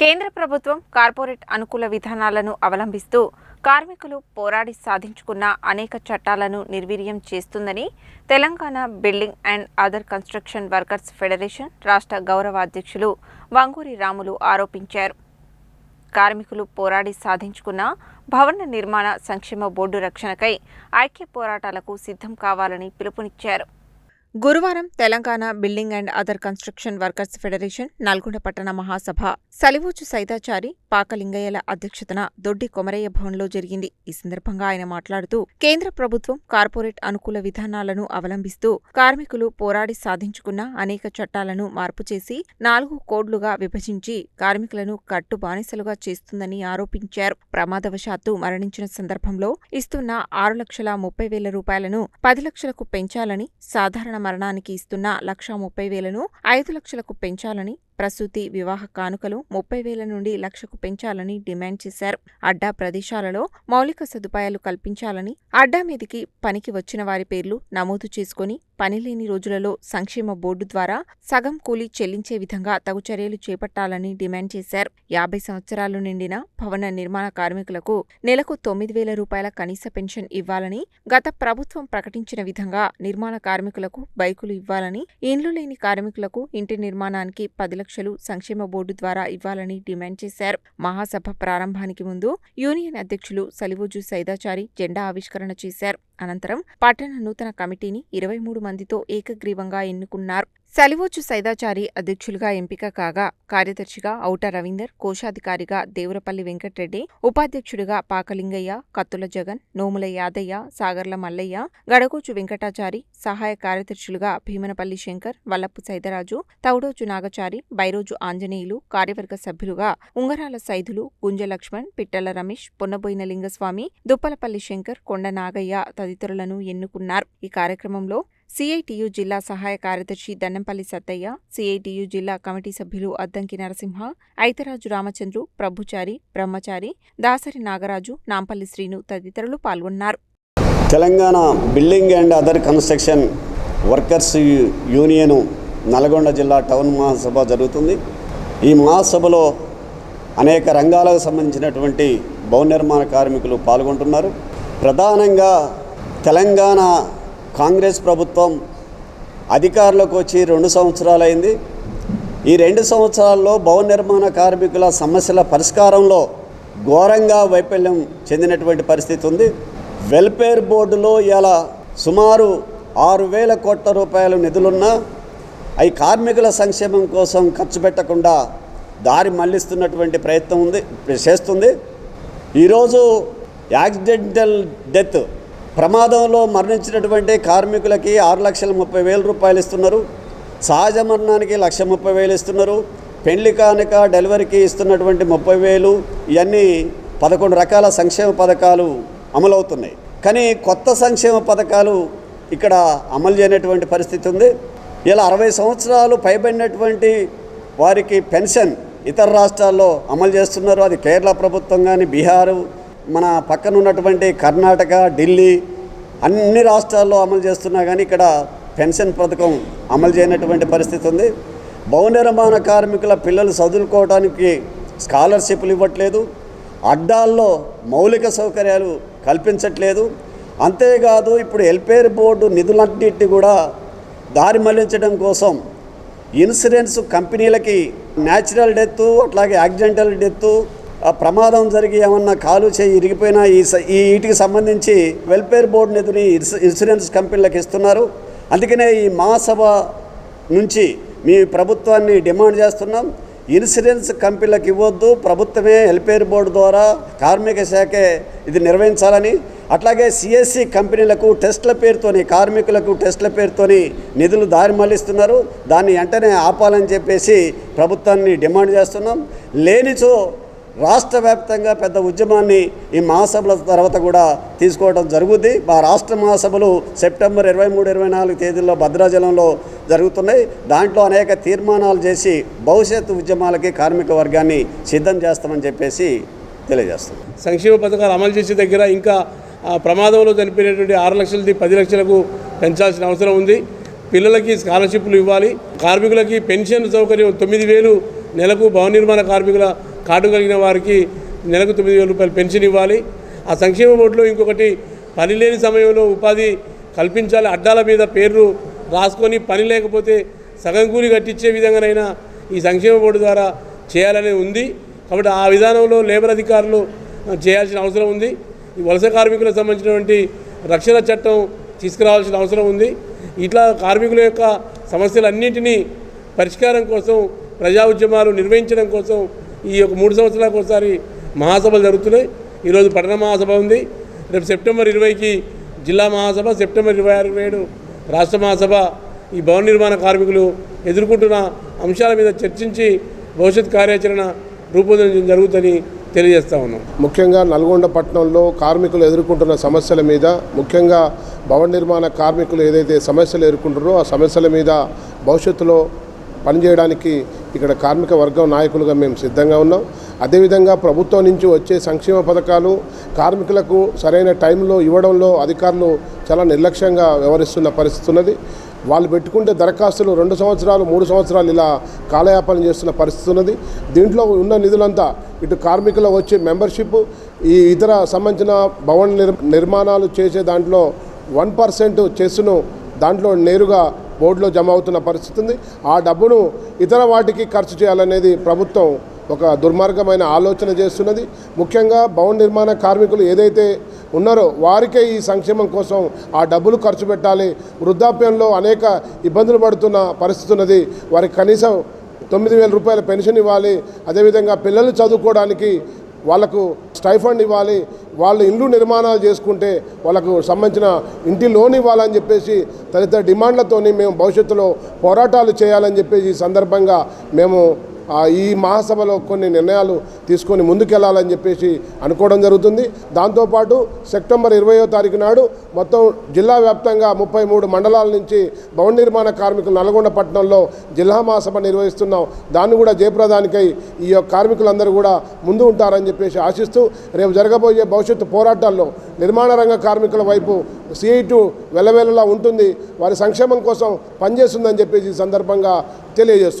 కేంద్ర ప్రభుత్వం కార్పొరేట్ అనుకూల విధానాలను అవలంబిస్తూ కార్మికులు పోరాడి సాధించుకున్న అనేక చట్టాలను నిర్వీర్యం చేస్తుందని Telangana building and other construction workers federation రాష్ట్ర గౌరవ అధ్యక్షులు వంగూరి రాములు ఆరోపించారు. కార్మికులు పోరాడి సాధించుకున్న భవన నిర్మాణ సంక్షేమ బోర్డు రక్షణకై ఐక్య పోరాటాలకు సిద్ధం కావాలని పిలుపునిచ్చారు. గురువారం Telangana building and other construction workers federation Nalgonda పట్టణ మహాసభ సలివూచు సైదాచారి పాకలింగయ్యల అధ్యక్షతన దొడ్డి కొమరయ్య భవన్లో జరిగింది. ఈ సందర్భంగా ఆయన మాట్లాడుతూ కేంద్ర ప్రభుత్వం కార్పొరేట్ అనుకూల విధానాలను అవలంబిస్తూ కార్మికులు పోరాడి సాధించుకున్న అనేక చట్టాలను మార్పు చేసి నాలుగు కోడ్లుగా విభజించి కార్మికులను కట్టు బానిసలుగా చేస్తుందని ఆరోపించారు. ప్రమాదవశాత్తు మరణించిన సందర్భంలో ఇస్తున్న ఆరు లక్షల ముప్పై వేల రూపాయలను పది లక్షలకు పెంచాలని సాధారణ మరణానికి ఇస్తున్న లక్ష ముప్పై వేలను ఐదు లక్షలకు పెంచాలని ప్రసూతి వివాహ కానుకలు ముప్పై వేల నుండి లక్షకు పెంచాలని డిమాండ్ చేశారు. అడ్డా ప్రదేశాలలో మౌలిక సదుపాయాలు కల్పించాలని అడ్డా మీదికి పనికి వచ్చిన వారి పేర్లు నమోదు చేసుకుని పనిలేని రోజులలో సంక్షేమ బోర్డు ద్వారా సగం కూలీ చెల్లించే విధంగా తగు చర్యలు చేపట్టాలని డిమాండ్ చేశారు. యాభై సంవత్సరాలు నిండిన భవన నిర్మాణ కార్మికులకు నెలకు తొమ్మిది వేల రూపాయల కనీస పెన్షన్ ఇవ్వాలని గత ప్రభుత్వం ప్రకటించిన విధంగా నిర్మాణ కార్మికులకు బైకులు ఇవ్వాలని ఇండ్లు లేని కార్మికులకు ఇంటి నిర్మాణానికి పది లక్షలు సంక్షేమ బోర్డు ద్వారా ఇవ్వాలని డిమాండ్ చేశారు. మహాసభ ప్రారంభానికి ముందు యూనియన్ అధ్యక్షులు సలివోజు సైదాచారి జెండా ఆవిష్కరణ చేశారు. అనంతరం పట్టణ నూతన కమిటీని ఇరవై మూడు మందితో ఏకగ్రీవంగా ఎన్నుకున్నారు. సలివోచు సైదాచారి అధ్యక్షులుగా ఎంపిక కాగా కార్యదర్శిగా ఔట రవీందర్ కోశాధికారిగా దేవరపల్లి వెంకటరెడ్డి ఉపాధ్యక్షుడిగా పాకలింగయ్య కత్తుల జగన్ నోముల యాదయ్య సాగర్ల మల్లయ్య గడగోచు వెంకటాచారి సహాయ కార్యదర్శులుగా భీమనపల్లి శంకర్ వల్లపు సైదరాజు తౌడోచు నాగచారి బైరోజు ఆంజనేయులు కార్యవర్గ సభ్యులుగా ఉంగరాల సైదులు గుంజ లక్ష్మణ్ పిట్టల రమేష్ పొన్నబోయిన లింగస్వామి దుప్పలపల్లి శంకర్ కొండ నాగయ్య తదితరులను ఎన్నుకున్నారు. ఈ కార్యక్రమంలో సిఐటియు జిల్లా సహాయ కార్యదర్శి దన్నంపల్లి సత్తయ్య సిఐటియు జిల్లా కమిటీ సభ్యులు అద్దంకి నరసింహ ఐతరాజు రామచంద్రు ప్రభుచారి బ్రహ్మచారి దాసరి నాగరాజు నాంపల్లి శ్రీను తదితరులు పాల్గొన్నారు. Telangana building and other construction workers union union Nalgonda జిల్లా టౌన్ మహాసభ జరుగుతుంది. ఈ మహాసభలో అనేక రంగాలకు సంబంధించినటువంటి భవన నిర్మాణ కార్మికులు పాల్గొంటున్నారు. ప్రధానంగా తెలంగాణ కాంగ్రెస్ ప్రభుత్వం అధికారంలోకి వచ్చి రెండు సంవత్సరాలైంది. ఈ రెండు సంవత్సరాల్లో భవన నిర్మాణ కార్మికుల సమస్యల పరిష్కారంలో ఘోరంగా వైఫల్యం చెందినటువంటి పరిస్థితి ఉంది. వెల్ఫేర్ బోర్డులో ఇలా సుమారు ఆరు వేల కోట్ల రూపాయల నిధులున్నా అవి కార్మికుల సంక్షేమం కోసం ఖర్చు పెట్టకుండా దారి మళ్ళిస్తున్నటువంటి ప్రయత్నం ఉంది చేస్తుంది. ఈరోజు యాక్సిడెంటల్ డెత్ ప్రమాదంలో మరణించినటువంటి కార్మికులకి ఆరు లక్షల ముప్పై వేల రూపాయలు ఇస్తున్నారు. సహజ మరణానికి లక్ష ముప్పై వేలు ఇస్తున్నారు. పెళ్ళి కానుక డెలివరీకి ఇస్తున్నటువంటి ముప్పై వేలు ఇవన్నీ పదకొండు రకాల సంక్షేమ పథకాలు అమలవుతున్నాయి. కానీ కొత్త సంక్షేమ పథకాలు ఇక్కడ అమలు చేయనటువంటి పరిస్థితి ఉంది. ఇలా అరవై సంవత్సరాలు పైబడినటువంటి వారికి పెన్షన్ ఇతర రాష్ట్రాల్లో అమలు చేస్తున్నారు. అది కేరళ ప్రభుత్వం కానీ బీహారు మన పక్కన ఉన్నటువంటి కర్ణాటక ఢిల్లీ అన్ని రాష్ట్రాల్లో అమలు చేస్తున్నా కానీ ఇక్కడ పెన్షన్ పథకం అమలు చేయనటువంటి పరిస్థితి ఉంది. భవనిర్మాణ కార్మికుల పిల్లలు చదువుకోవడానికి స్కాలర్షిప్లు ఇవ్వట్లేదు. అడ్డాల్లో మౌలిక సౌకర్యాలు కల్పించట్లేదు. అంతేకాదు ఇప్పుడు హెల్పేర్ బోర్డు నిధులన్నింటినీ కూడా దారి మళ్ళించడం కోసం ఇన్సూరెన్స్ కంపెనీలకి న్యాచురల్ డెత్ అట్లాగే యాక్సిడెంటల్ డెత్ ప్రమాదం జరిగి ఏమన్నా కాలు చేయి ఇరిగిపోయినా ఈ స- ఈ వీటికి సంబంధించి వెల్ఫేర్ బోర్డు నిధిని ఇన్సూరెన్స్ కంపెనీలకు ఇస్తున్నారు. అందుకనే ఈ మహాసభ నుంచి మీ ప్రభుత్వాన్ని డిమాండ్ చేస్తున్నాం. ఇన్సూరెన్స్ కంపెనీలకు ఇవ్వద్దు. ప్రభుత్వమే వెల్ఫేర్ బోర్డు ద్వారా కార్మిక శాఖే ఇది నిర్వహించాలని. అట్లాగే సిఎస్సి కంపెనీలకు టెస్ట్ల పేరుతోని కార్మికులకు టెస్ట్ల పేరుతోని నిధులు దారి మళ్ళిస్తున్నారు. దాన్ని వెంటనే ఆపాలని చెప్పేసి ప్రభుత్వాన్ని డిమాండ్ చేస్తున్నాం. లేనిచో రాష్ట్ర వ్యాప్తంగా పెద్ద ఉద్యమాన్ని ఈ మహాసభల తర్వాత కూడా తీసుకోవడం జరుగుద్ది. మా రాష్ట్ర మహాసభలు సెప్టెంబర్ ఇరవై మూడు ఇరవై నాలుగు తేదీల్లో భద్రాచలంలో జరుగుతున్నాయి. దాంట్లో అనేక తీర్మానాలు చేసి భవిష్యత్తు ఉద్యమాలకి కార్మిక వర్గాన్ని సిద్ధం చేస్తామని చెప్పేసి తెలియజేస్తాం సంక్షేమ పథకాలు అమలు చేసే దగ్గర ఇంకా ప్రమాదంలో చనిపోయినటువంటి ఆరు లక్షలది పది లక్షలకు పెంచాల్సిన అవసరం ఉంది. పిల్లలకి స్కాలర్షిప్లు ఇవ్వాలి. కార్మికులకి పెన్షన్ సౌకర్యం తొమ్మిది వేలు నెలకు భవన నిర్మాణ కార్మికుల కార్డు కలిగిన వారికి నెలకు తొమ్మిది వేల రూపాయలు పెన్షన్ ఇవ్వాలి. ఆ సంక్షేమ బోర్డులో ఇంకొకటి పని లేని సమయంలో ఉపాధి కల్పించాలి. అడ్డాల మీద పేర్లు రాసుకొని పని లేకపోతే సగం కూలి కట్టించే విధంగానైనా ఈ సంక్షేమ బోర్డు ద్వారా చేయాలని ఉంది. కాబట్టి ఆ విధానంలో లేబర్ అధికారులు చేయాల్సిన అవసరం ఉంది. ఈ వలస కార్మికులకు సంబంధించినటువంటి రక్షణ చట్టం తీసుకురావాల్సిన అవసరం ఉంది. ఇట్లా కార్మికుల యొక్క సమస్యలన్నింటినీ పరిష్కారం కోసం ప్రజా ఉద్యమాలు నిర్వహించడం కోసం ఈ యొక్క మూడు సంవత్సరాలకు ఒకసారి మహాసభలు జరుగుతున్నాయి. ఈరోజు పట్టణ మహాసభ ఉంది. రేపు సెప్టెంబర్ ఇరవైకి జిల్లా మహాసభ సెప్టెంబర్ ఇరవై ఆరు ఏడు రాష్ట్ర మహాసభ ఈ భవన నిర్మాణ కార్మికులు ఎదుర్కొంటున్న అంశాల మీద చర్చించి భవిష్యత్ కార్యాచరణ రూపొందించడం జరుగుతుందని తెలియజేస్తా ఉన్నాం. ముఖ్యంగా నల్గొండ పట్టణంలో కార్మికులు ఎదుర్కొంటున్న సమస్యల మీద ముఖ్యంగా భవన నిర్మాణ కార్మికులు ఏదైతే సమస్యలు ఎదుర్కొంటారో ఆ సమస్యల మీద భవిష్యత్తులో పనిచేయడానికి ఇక్కడ కార్మిక వర్గం నాయకులుగా మేము సిద్ధంగా ఉన్నాం. అదేవిధంగా ప్రభుత్వం నుంచి వచ్చే సంక్షేమ పథకాలు కార్మికులకు సరైన టైంలో ఇవ్వడంలో అధికారులు చాలా నిర్లక్ష్యంగా వ్యవహరిస్తున్న పరిస్థితి ఉన్నది. వాళ్ళు పెట్టుకుంటే దరఖాస్తులు రెండు సంవత్సరాలు మూడు సంవత్సరాలు ఇలా కాలయాపన చేస్తున్న పరిస్థితి ఉన్నది. దీంట్లో ఉన్న నిధులంతా ఇటు కార్మికులు వచ్చే మెంబర్షిప్ ఈ ఇతర సంబంధించిన భవన నిర్ నిర్మాణాలు చేసే దాంట్లో వన్ పర్సెంట్ చెస్సును దాంట్లో నేరుగా బోర్డులో జమ అవుతున్న పరిస్థితి ఉంది. ఆ డబ్బును ఇతర వాటికి ఖర్చు చేయాలనేది ప్రభుత్వం ఒక దుర్మార్గమైన ఆలోచన చేస్తున్నది. ముఖ్యంగా భవన నిర్మాణ కార్మికులు ఏదైతే ఉన్నారో వారికే ఈ సంక్షేమం కోసం ఆ డబ్బులు ఖర్చు పెట్టాలి. వృద్ధాప్యంలో అనేక ఇబ్బందులు పడుతున్న పరిస్థితి ఉన్నది. వారికి కనీసం తొమ్మిది వేల రూపాయల పెన్షన్ ఇవ్వాలి. అదేవిధంగా పిల్లలు చదువుకోవడానికి వాళ్ళకు స్టైఫండ్ ఇవ్వాలి వాళ్ళు ఇల్లు నిర్మాణాలు చేసుకుంటే వాళ్ళకు సంబంధించిన ఇంటి లోన్ ఇవ్వాలని చెప్పేసి తదితర డిమాండ్లతోని మేము భవిష్యత్తులో పోరాటాలు చేయాలని చెప్పేసి ఈ సందర్భంగా మేము ఈ మహాసభలో కొన్ని నిర్ణయాలు తీసుకొని ముందుకెళ్ళాలని చెప్పేసి అనుకోవడం జరుగుతుంది. దాంతోపాటు సెప్టెంబర్ ఇరవయో తారీఖు నాడు మొత్తం జిల్లా వ్యాప్తంగా ముప్పై మూడు మండలాల నుంచి భవన నిర్మాణ కార్మికులు నల్గొండ పట్టణంలో జిల్లా మహాసభ నిర్వహిస్తున్నాం. దాన్ని కూడా జయప్రదానికై ఈ యొక్క కార్మికులందరూ కూడా ముందు ఉంటారని చెప్పేసి ఆశిస్తూ రేపు జరగబోయే భవిష్యత్తు పోరాటాల్లో నిర్మాణ రంగ కార్మికుల వైపు సిఐటు వెల్లవెల్లలా ఉంటుంది. వారి సంక్షేమం కోసం పనిచేస్తుందని చెప్పేసి ఈ సందర్భంగా తెలియజేస్తుంది